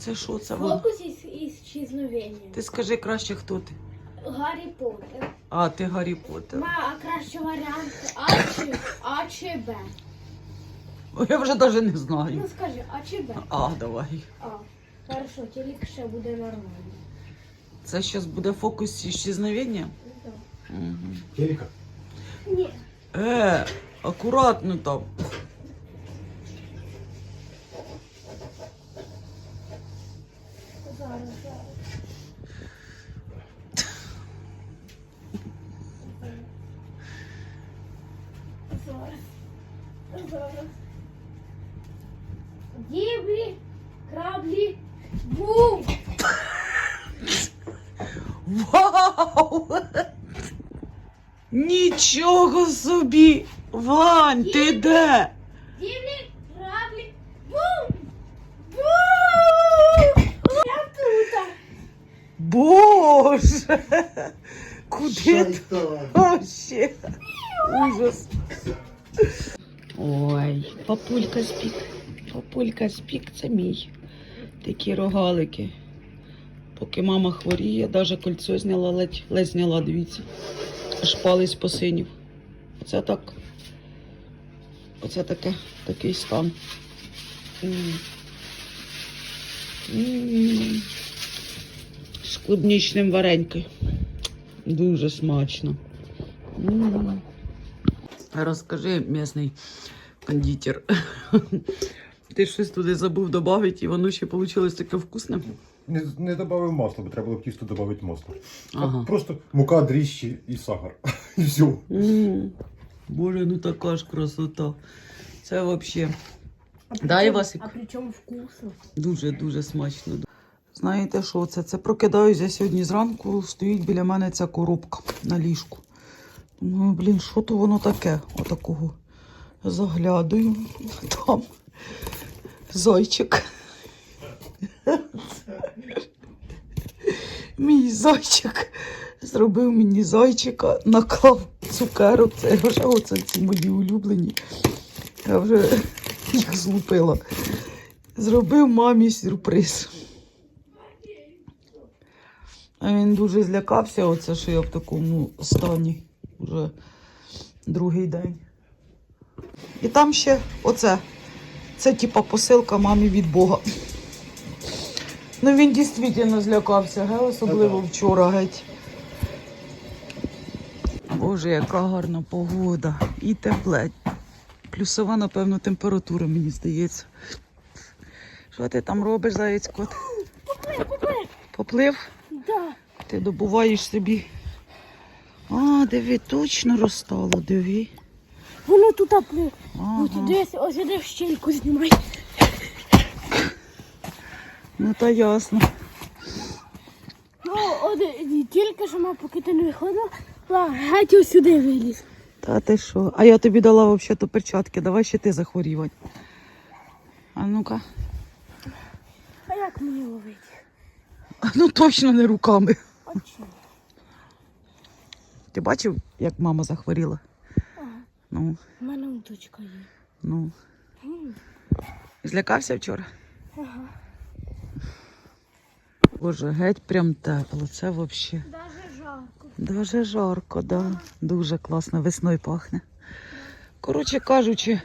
Це що це воно? Фокус із ісчезновення. Ти скажи краще, хто ти. Гаррі Поттер. А, ти Гаррі Поттер. Ма, а краще варіант А чи, а чи Б? О, Я вже навіть не знаю. Ну скажи, А чи Б? А, давай. А. Хорошо, тільки ще буде нормально. Це зараз буде фокус ісчезновення? Да. Угу. Ерика, Ні. Е, акуратно там. Зараз, зараз. Зараз. Діблі, краблі, бум! Вау! Нічого собі! Вань, ти де? Папулька спік. Папулька спік, це мій. Такі рогалики. Поки мама хворіє, навіть кольцо зняла, ледь, ледь зняла, дивіться. Аж палець посинів. Оце так. Оце таке, такий стан. З клубнічним варенькою. Дуже смачно. Розкажи, місний кондитер. Ти щось туди забув додати, і воно ще вийшло таке вкусне. Не, не додав масла, бо треба було в тісто додати масло. Ага. Просто мука, дріжджі і сахар. І все. М. Боже, ну така ж красота. Це взагалі Дай, Васик. А при чому вкусно? дуже-дуже смачно. Знаєте, що це? Це прокидаюся сьогодні зранку, стоїть біля мене ця коробка на ліжку. Думаю, блін, що то воно таке? Отакого. Заглядаю. Там зайчик. Мій зайчик зробив мені зайчика, наклав цукерок. Це вже оце ці мої улюблені. Я вже їх злупила. Зробив мамі сюрприз. А він дуже злякався, оце, що я в такому стані вже другий день. І там ще оце. Це типа посилка мамі від Бога. Ну він дійсно злякався, ге? особливо вчора геть. Боже, яка гарна погода. І тепле. Плюсова, напевно, температура, мені здається. Що ти там робиш, заєць кот? Поплив, поплив. Поплив? Да. Ти добуваєш собі. А, диви, точно розстало, диви. Воно тут плив. Ага. Ось десь, ось іде в щельку знімай. Ну та ясно. Ну, от тільки що ми поки ти не виходила, геть ось сюди виліз. Та ти що? А я тобі дала взагалі то перчатки, давай ще ти захворівай. А ну-ка. А як мені ловити? А ну точно не руками. А чим? Ти бачив, як мама захворіла? Ну, У мене он дочка є. ну. Злякався вчора? Ага. Боже, геть прям тепло. Це взагалі. Даже жарко. Дуже жарко, да. Дуже класно, весною пахне. Коротше кажучи,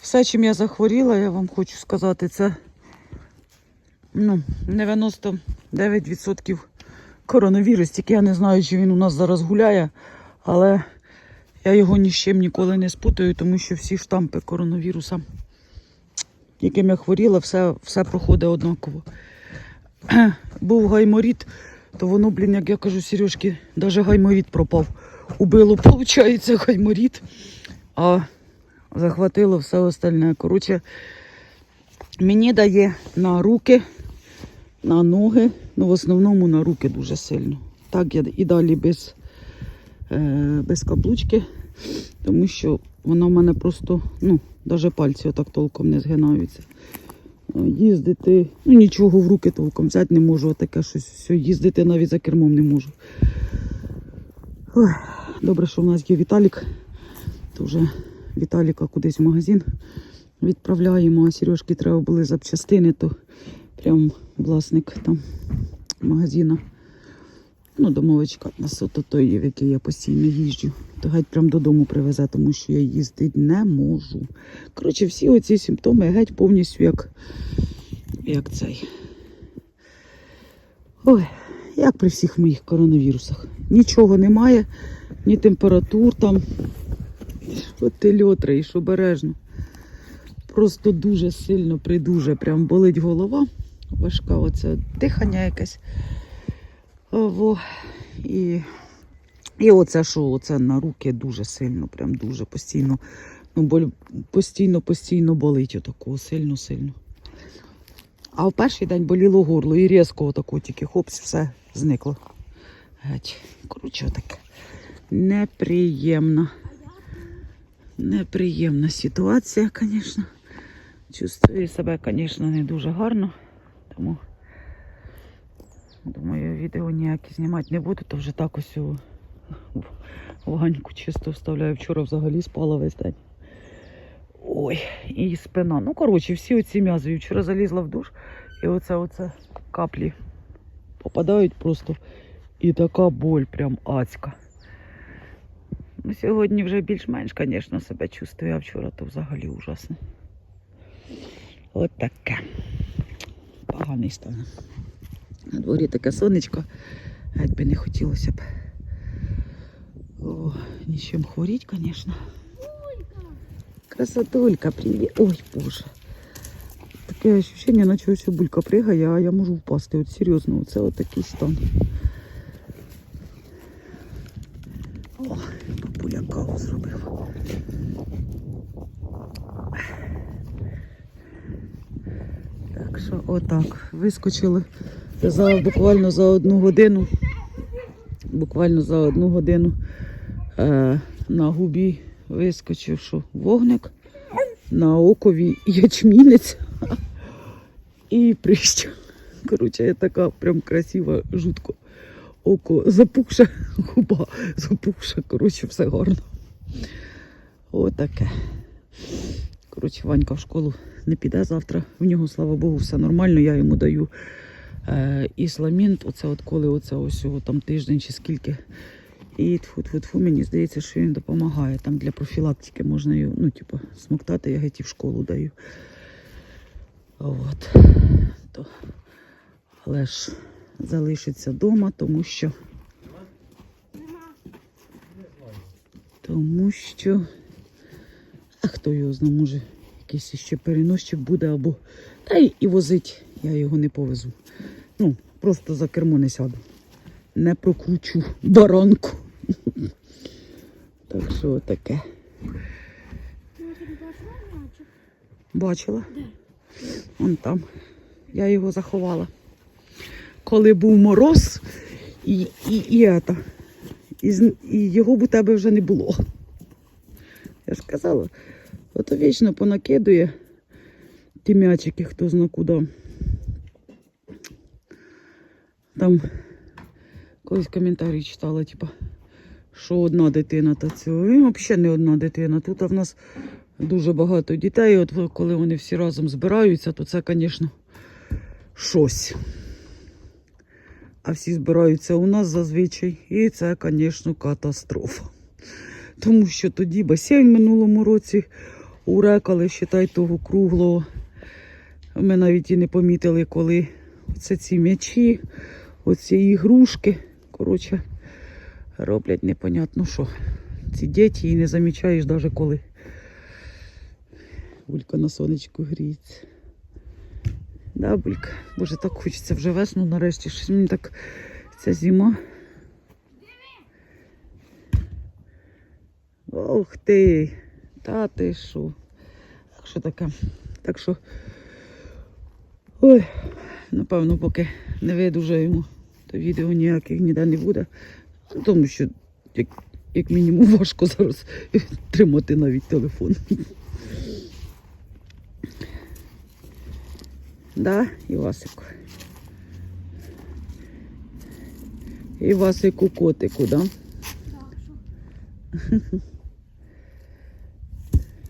все, чим я захворіла, я вам хочу сказати, це ну, 99% коронавірус. Тільки я не знаю, чи він у нас зараз гуляє, але я його ні з чим ніколи не спутаю, тому що всі штампи коронавіруса, яким я хворіла, все, все проходить однаково. Був гайморіт, то воно, блін, як я кажу, Сережки, навіть гайморіт пропав. Убило, виходить, гайморіт, а захватило все остальне. Коротше, мені дає на руки, на ноги, ну в основному на руки дуже сильно. Так я і далі без, е, без каблучки, тому що вона в мене просто, ну, навіть пальці отак толком не згинаються. Е, Їздити, ну нічого в руки толком взяти не можу, таке щось все, їздити навіть за кермом не можу. Добре, що в нас є Віталік. То вже Віталіка кудись в магазин відправляємо, а Сережки треба були запчастини, то прям власник там магазина. Ну, домовичка в нас той, в який я постійно їжджу. То геть прям додому привезе, тому що я їздити не можу. Коротше, всі оці симптоми геть повністю як, як цей. Ой, як при всіх моїх коронавірусах. Нічого немає, ні температур там. От ти льотраєш обережно. Просто дуже сильно придуже, прям болить голова. Важка оце дихання якесь. Во. І, і оце що, оце на руки дуже сильно, прям дуже постійно. Ну, боль постійно, постійно болить отако, сильно, сильно. А в перший день боліло горло і різко отако тільки хопс, все зникло. Геть. Коротше, таке. Неприємна. Неприємна ситуація, звісно. Чувствую себе, звісно, не дуже гарно. Тому думаю, відео ніякі знімати не буду, то вже так ось у ваньку чисто вставляю. Вчора взагалі спала весь день. Ой, і спина. Ну, коротше, всі оці м'язи. Вчора залізла в душ, і оце, оце каплі попадають просто. І така боль прям адська. Ну, сьогодні вже більш-менш, звісно, себе чувствую, а вчора то взагалі ужасно. От таке. Поганий стан. На дворі таке сонечко, геть би не хотілося б. О, нічим хворіть, звісно. Красотулька, привіт. Ой, Боже. Таке ощущення, наче ось булька пригає, а я можу впасти. От серйозно, це от стан. О, бабуля каву зробив. Так що отак. Вискочили за буквально за одну годину. Буквально за одну годину е, на губі вискочив, що вогник, на окові ячмінець і прищ. Коротше, я така прям красива, жутко. Око запухше, губа запухша. Коротше, все гарно. Отаке. Коротше, Ванька в школу не піде завтра. В нього, слава Богу, все нормально. Я йому даю е, ісламінт. Оце от коли оце ось там тиждень чи скільки. І тфу-тфу-тфу, мені здається, що він допомагає. Там для профілактики можна його, ну, типу, смоктати, я геть і в школу даю. От. То. Але ж залишиться вдома, тому що. Тому що. А хто його знає, може, якийсь ще переносчик буде або. Та й і возить, я його не повезу. Ну, просто за кермо не сяду. Не прокручу баранку. Так що таке. Бачила? Вон там. Я його заховала. Коли був мороз і, і, і, ета, і, і його б у тебе вже не було. Я ж казала, ото вічно понакидує ті м'ячики, хто зна куди. Там колись коментарі читала, типа, що одна дитина та цього. І взагалі не одна дитина. Тут в нас дуже багато дітей. От коли вони всі разом збираються, то це, звісно, щось. А всі збираються у нас зазвичай. І це, звісно, катастрофа. Тому що тоді басейн в минулому році урекали, считай, того круглого. Ми навіть і не помітили, коли це ці м'ячі, оці ігрушки. Коротше, роблять непонятно що. Ці діти і не замічаєш навіть коли. Булька на сонечку гріється. Да, Булька? Боже, так хочеться вже весну нарешті. Щось мені так ця зима. Ох ти, та ти що. Так що таке. Так що. Ой, напевно, поки не видужаємо, то відео ніяких ніде не буде. Тому що, як, як мінімум, важко зараз тримати навіть телефон. Да, Івасику? Івасику котику, да?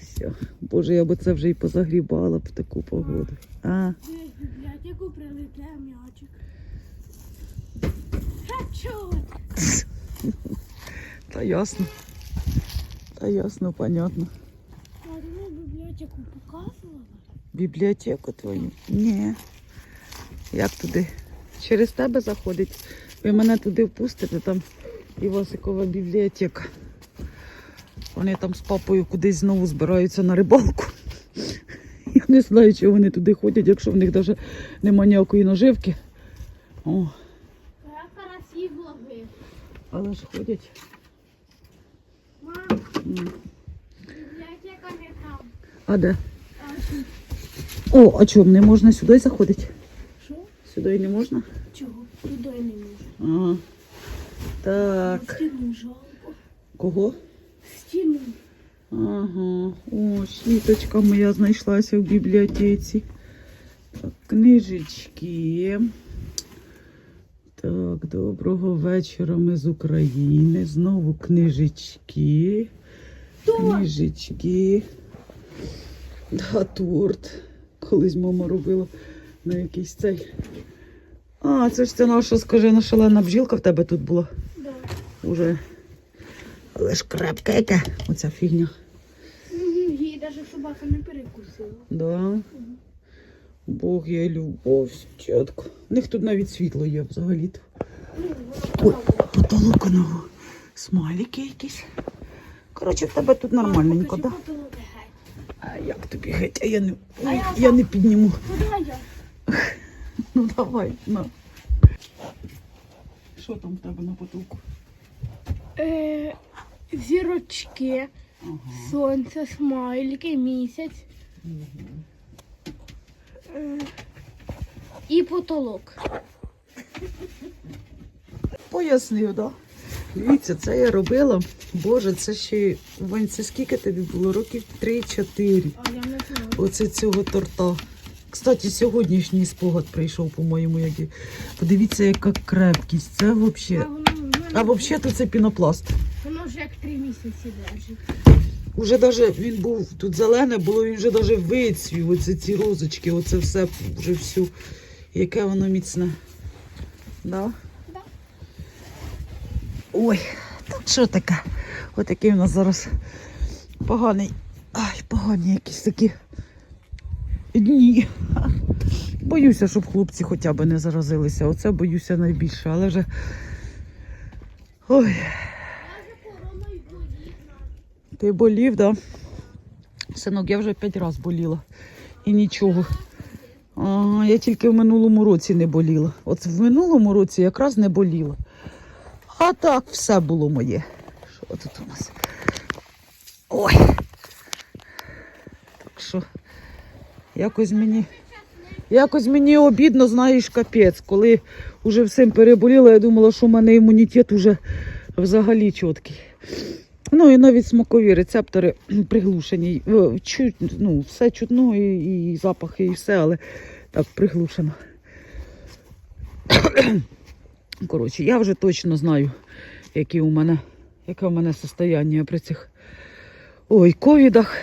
Все. Боже, я б це вже і позагрібала б таку погоду. А, в прилетає м'ячик. Та ясно. Та ясно, понятно. А ти бібліотеку показувала? Бібліотеку твою? Ні. Як туди? Через тебе заходить. Ви мене туди впустите, там Івасикова бібліотека. Вони там з папою кудись знову збираються на рибалку. Я не знаю, чого вони туди ходять, якщо в них навіть немає ніякої наживки. О, але ж ходять. Мам, бібліотека не там. А де? О, а чому не можна сюди заходити? що? Сюди не можна? Чого? Туди не можу. Ага. Так. Стіну жалко. Кого? Стіну. Ага. О, щіточка моя знайшлася в бібліотеці. Так, книжечки. Так, доброго вечора. Ми з України. Знову книжечки. Книжечки. Да, торт. Колись мама робила на якийсь цей. А, це ж це наша, скажи, шалена бджілка в тебе тут була. Да. Уже. Але ж крепка яка оця фігня. Її навіть собака не перекусила. Да. Бог є любов, чітко. У них тут навіть світло є взагалі-то. Ну, Ой, потолок у нього. Смайлики якісь. Коротше, в тебе тут нормальненько, так? А як тобі геть? А я не, А я не підніму. Ну, давай на. Що там в тебе на потолку? Е, зірочки, Ага. сонце, смайлики, місяць. Е, і потолок. Пояснив, так? Дивіться, це я робила. Боже, це ще Вань, це скільки тобі було? Років 3-4. А я не знаю. Оце цього торта. Кстати, сьогоднішній спогад прийшов, по-моєму, як Подивіться, яка крепкість. Це взагалі. А взагалі то це пінопласт. воно вже як три місяці лежить. Уже даже він був тут зелене, було він вже даже вицвів. Оце ці розочки, оце все вже всю. Яке воно міцне. Да? Да. Ой, тут що таке? Отакий у нас зараз поганий. Ай, погані якісь такі дні. Боюся, щоб хлопці хоча б не заразилися. Оце боюся найбільше, але вже. Ой. Я вже короною болітна. Ти болів, да? Синок, я вже п'ять разів боліла. І нічого. А, я тільки в минулому році не боліла. От в минулому році якраз не боліла. А так все було моє. Що тут у нас? Ой. Так що якось мені. Якось мені обідно, знаєш, капець. Коли вже всім переболіла, я думала, що в мене імунітет уже взагалі чіткий. Ну і навіть смакові рецептори приглушені. Е, Чуть, ну, все чутно, і, і запахи, і все, але так приглушено. Коротше, я вже точно знаю, які у мене, яке у мене состояння при цих ой, ковідах.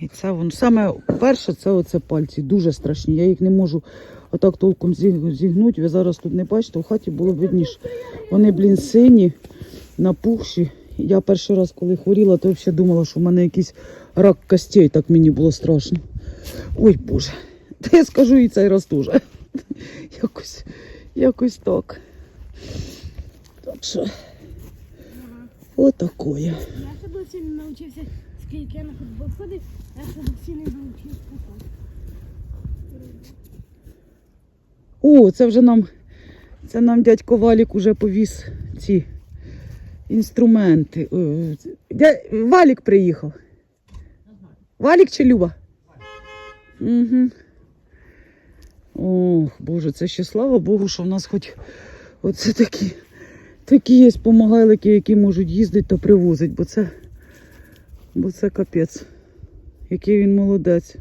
І це воно саме перше, це оце пальці дуже страшні. Я їх не можу отак толком зігнути. Ви зараз тут не бачите, в хаті було видніше. Вони, блін, сині, напухші. Я перший раз, коли хворіла, то взагалі думала, що в мене якийсь рак костей, так мені було страшно. Ой Боже. Та я скажу і цей раз теж. Якось, якось так. Так що, отакое. Я ще досі не навчився, скільки я на футбол ходив, я досі не навчився. О, це вже нам, це нам дядько Валік уже повіз ці інструменти. Е, Дя... Валік приїхав. Валік чи Люба? Угу. Ох, Боже, це ще слава Богу, що в нас хоч оце такі, такі є помагайлики, які можуть їздити та привозити, бо це, бо це капець. Який він молодець.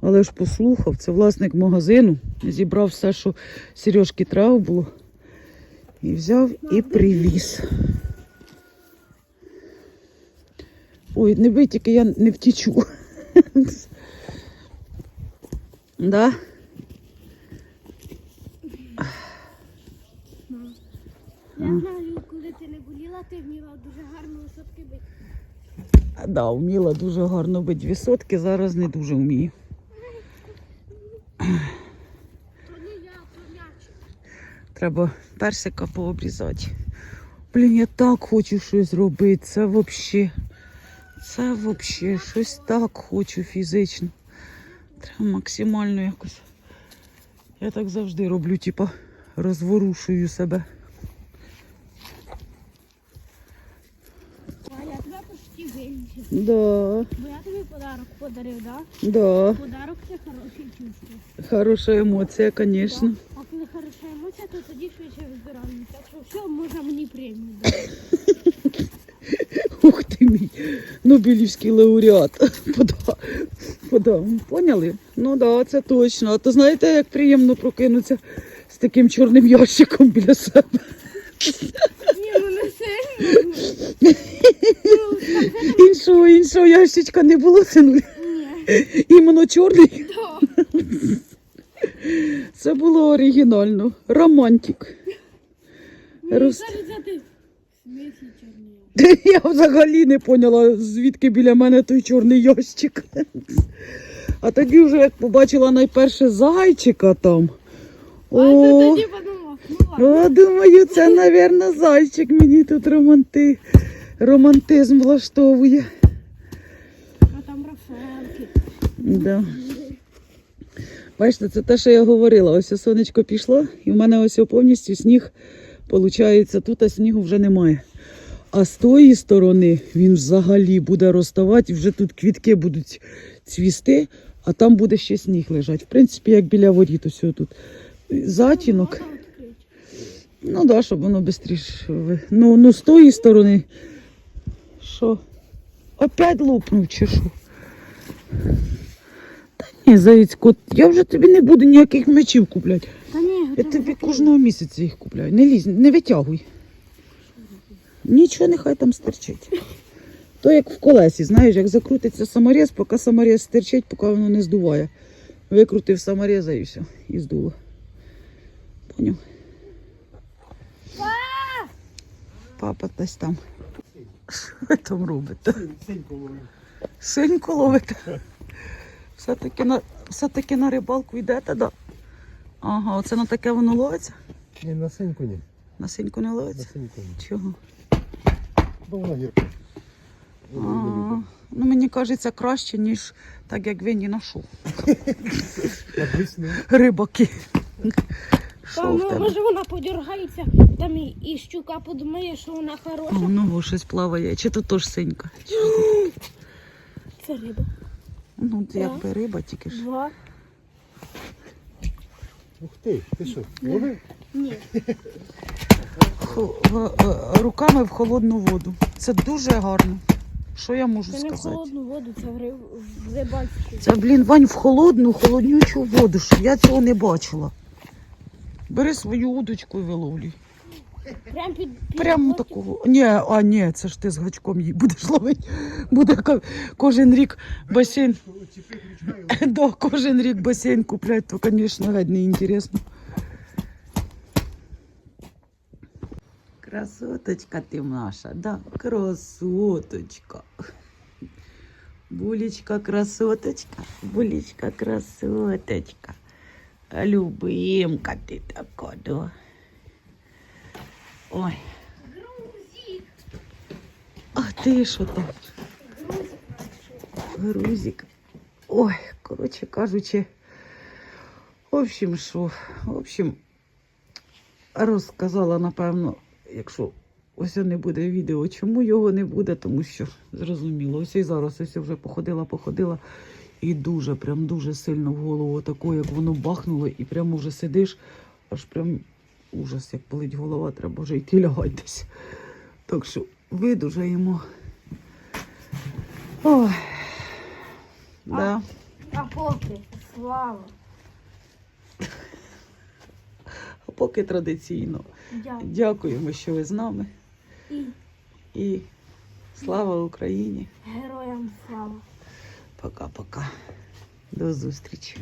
Але ж послухав, це власник магазину, зібрав все, що Сережки треба було. І взяв і привіз. Ой, не бий, тільки я не втічу. да? Я знаю, коли ти не боліла, ти вміла дуже гарно висотки бити. Да, вміла дуже гарно бити висотки, зараз не дуже вмію. То не я, то м'яч. Треба персика пообрізати. Блін, я так хочу щось зробити. Це взагалі. Це взагалі щось так хочу фізично. Треба максимально якось. Я так завжди роблю, типа розворушую себе. А я тебе почти винчив. Да, Бо я тобі подарок подарив, да? да. Подарок це хороше чувство. Хороша емоція, звісно. Да? А коли хороша емоція, то тоді швидше вибираємо. Так що все, можна мені премію дати. Ух ти мій Нобелівський лауреат. Поняли? Ну да, це точно. А то знаєте, як приємно прокинутися з таким чорним ящиком біля себе. Ні, ну не сильно. Іншого, іншого ящичка не було, синуль. Ні. Іменно чорний. Це було оригінально. Романтик. Роз-. Я взагалі не поняла, звідки біля мене той чорний ящик. А тоді вже як побачила найперше зайчика там. О, подумав, ну о, думаю, це, мабуть, зайчик мені тут романти... романтизм влаштовує. А там Рафаелки. Да. Бачите, це те, що я говорила. Ось сонечко пішло, і в мене ось повністю сніг. Получається, тут а снігу вже немає. А з тої сторони він взагалі буде розставати, вже тут квітки будуть цвісти, а там буде ще сніг лежати. В принципі, як біля воріт, ось тут. Затінок. Ну так, да, щоб воно швидше. Ну, ну з тої сторони. Що? Опять лопнув чи що? Та ні, Заїцько, я вже тобі не буду ніяких мечів купляти. Та ні, Я тобі кожного місяця їх купляю. Не лізь, не витягуй. Нічого нехай там стерчить. То як в колесі, знаєш, як закрутиться саморез, поки саморез стерчить, поки воно не здуває. Викрутив самореза і все, і здуло. Поняв? Папа десь там. Що ви там робите? Синьку ловите. Все-таки на, все-таки на рибалку йдете, да? Ага, оце на таке воно ловиться? Ні, на синьку ні. На синьку не На ловиться? синьку ні. Чого? Бо вона гірка. А, ну мені кажеться краще, ніж так як він і. Обично. Рибаки. Що Та, в ну, тебе? може вона подергається, там і, і щука подумає, що вона О, хороша. ну о, щось плаває. Чи то теж синька? Чи- Це риба. Ну, Так. якби риба тільки ж. Два. Ух ти, ти що, ловив? Ні. Хо- е, Руками в холодну воду. Це дуже гарно. Що я можу Це не в сказати? холодну воду, це в, риб... в рибальську. Це, блін, Вань, в холодну, холоднючу воду, щоб я цього не бачила. Бери свою удочку і виловлюй. Прям під, під Прямо бортик. такого. Ні, а ні, це ж ти з гачком її будеш ловити. Буде ка- кожен рік басейн. Да, кожен рік басейн купляти, то, звісно, геть не інтересно. Красоточка ти наша, да, красоточка. Булечка, красоточка, булечка, красоточка. Любимка ти така, да. Ой. А ти що там? Грузик. Ой, коротше кажучи. В общем, що, в общем, розказала, напевно, якщо ось не буде відео, чому його не буде, тому що зрозуміло. Ось і зараз ось вже походила, походила. І дуже, прям дуже сильно в голову тако, як воно бахнуло, і прямо вже сидиш, аж прям ужас, як болить голова, треба вже йти лягати десь. Так що видужаємо. Ой. Да. А поки, слава. А поки традиційно. Дякую. Дякуємо, що ви з нами. І І Слава Україні! Героям слава. Пока-пока. До зустрічі.